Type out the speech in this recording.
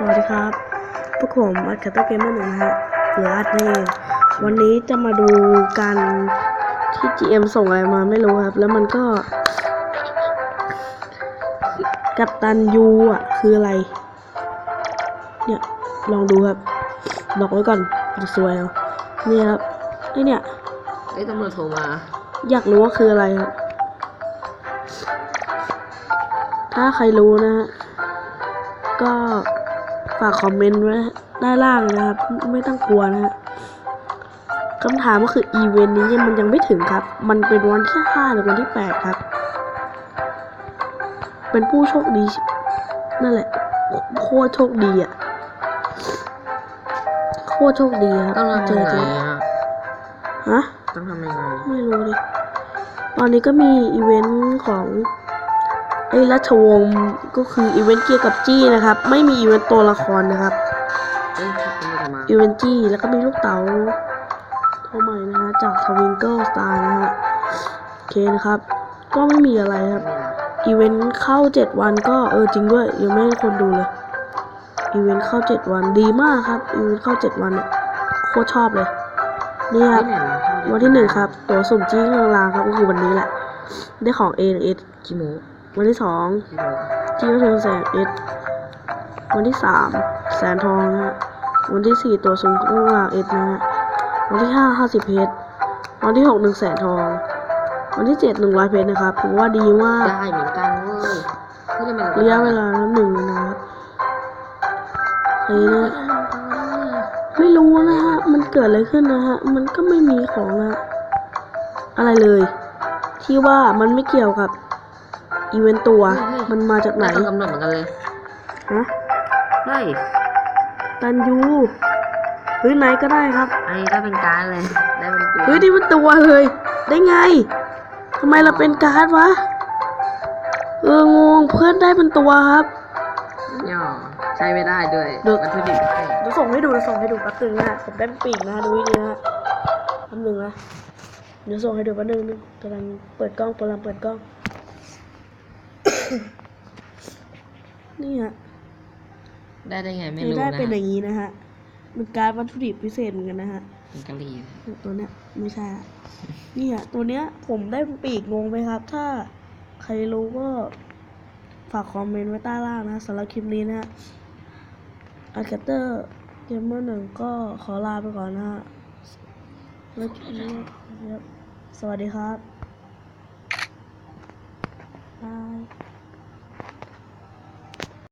สวัสดีครับพวกผมอัดคาตเกมเมอร์หนึ่งนะฮะหรืออัดนี่เองวันนี้จะมาดูการที่ GM ส่งอะไรมาไม่รู้ครับ แล้วมันก็ กับตันยูอะ คืออะไร เนี่ย ลองดูครับบอกไว้ก่อนจะสวยเอาเนี่ยครับไอเนี่ยไอ้ยตำรวจโทรมา อยากรู้ว่าคืออะไรครับ ถ้าใครรู้นะฮะก็ ฝากคอมเมนต์ไว้ด้านล่างนะครับ ไม่ต้องกลัวนะฮะคำถามก็คืออีเวนต์นี้เนี่ยมันยังไม่ถึงครับ มันเป็นวันที่ห้าหรือวันที่แปดครับ เป็นผู้โชคดี นั่นแหละ โคตรโชคดีอะ โคตรโชคดีครับต้องทำเจยังอไงเจออะฮะ ต้องทำยังไง ไม่รู้ดิ ตอนนี้ก็มีอีเวนต์ของ ไอ้ราชวงศ์ก็คืออีเวนต์เกี่ยวกับจี้นะครับ ไม่มีอีเวนต์ตัวละครนะครับเอ้ยตำรวจโทรมาอีเวนต์จี้แล้วก็มีลูกเต๋าเข้าใหม่นะฮะจากทวิงเกิลสตาร์นะฮะโอเคนะครับ ก็ไม่มีอะไรครับไม่มีอะไรอีเวนต์เข้าเจ็ดวันก็เออจริงด้วยยังไม่ให้คนดูเลยอีเวนต์เข้าเจ็ดวันดีมากครับอีเวนต์เข้าเจ็ดวันเนี่ยโคตรชอบเลยนี่ครับที่ไหนนะเข้าดิวันที่หนึ่งครับ ตัวสุ่มจี้เงินรางครับก็คือวันนี้แหละ ได้ของ A หรือ S กี่โมง วันที่สองกี่โมงจี้ก็คือแสน S วันที่สามแสนทองนะฮะวันที่สี่ตัวสุ่มเงินราง S นะฮะวันที่ห้าห้าสิบเพชรวันที่หกหนึ่งแสนทอง วันที่เจ็ดหนึ่งร้อยเพชรนะครับผมว่าดีมากได้เหมือนกันเว้ยเฮ้ยทำไมระยะเวลาหนึ่งนะครับอันนี้นะไม่รู้นะฮะ มันเกิดอะไรขึ้นนะฮะ มันก็ไม่มีของนะอะไรเลย ที่ว่ามันไม่เกี่ยวกับ อีเวนต์ตัวมันมาจากไหนได้ต้องกำหนดเหมือนกันเลยฮะ เฮ้ยตันยู เฮ้ยไหนก็ได้ครับ อันนี้ได้เป็นการดเลย ได้เป็นตัวเฮ้ยนี่เป็นตัวเลยได้ไง ทำไมเราเป็นการ์ดวะ เอองงเพื่อนได้เป็นตัวครับ ย่อใช้ไม่ได้ด้วยเดี๋ยววัตถุดิบให้เดี๋ยวส่งให้ดูเดี๋ยวส่งให้ดูแป๊บนึงนะฮะผมได้ปีกนะดูให้ดีนะฮะแป๊บนึงนะเดี๋ยวส่งให้ดูแป๊บนึงนึงกำลังเปิดกล้องกำลังเปิดกล้อง นี่ฮะได้ได้ไงไม่คือรู้ได้นะเป็นอย่างนี้นะฮะมันการดวัตถุดิบพิเศษเหมือนกันนะฮะเป็นกะหรี่ตัวเนี้ยไม่ใช่อะนี่อะตัวเนี้ยผมได้เป็นปีกงงไหมครับ ถ้าใครรู้ก็ฝากคอมเมนต์ไว้ใต้ล่างนะสำหรับคลิปนี้นะฮะอาร์เคเตอร์เกมเมอร์หนึ่งก็ขอลาไปก่อนนะฮะแล้วคลิปนี้นะครับสวัสดีครับบาย